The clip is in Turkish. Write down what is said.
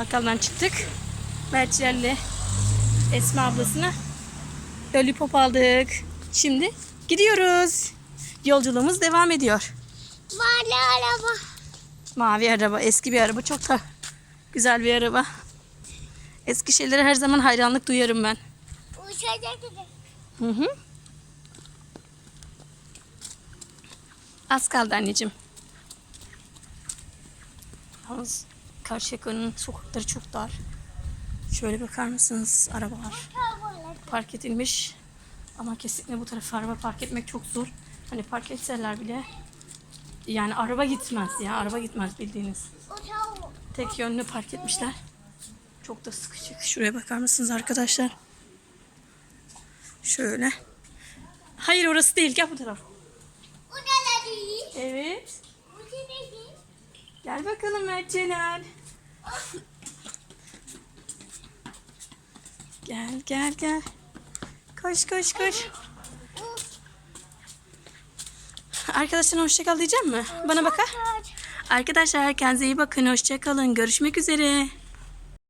Bakkaldan çıktık. Mertçilerle Esma ablasına lollipop aldık. Şimdi gidiyoruz. Yolculuğumuz devam ediyor. Mahalle araba. Mavi araba, eski bir araba. Çok da güzel bir araba. Eski şeylere her zaman hayranlık duyarım ben. Uçacak. Hı hı. Az kaldı anneciğim. Yalnız Karşıyaka'nın sokakları çok dar. Şöyle bakar mısınız? Arabalar park edilmiş. Ama kesinlikle bu tarafa araba park etmek çok zor. Hani park etseler bile yani araba gitmez ya. Araba gitmez bildiğiniz. Tek yönlü park etmişler. Çok da sıkışık. Şuraya bakar mısınız arkadaşlar? Şöyle. Hayır orası değil. Gel bu taraf. Bu ne değil? Evet. Bu ne değil? Gel bakalım Mertcelal. Gel gel gel. Koş koş koş. Arkadaşlar hoşça kal diyeceğim mi? Bana bakar. Arkadaşlar kendinize iyi bakın. Hoşça kalın. Görüşmek üzere.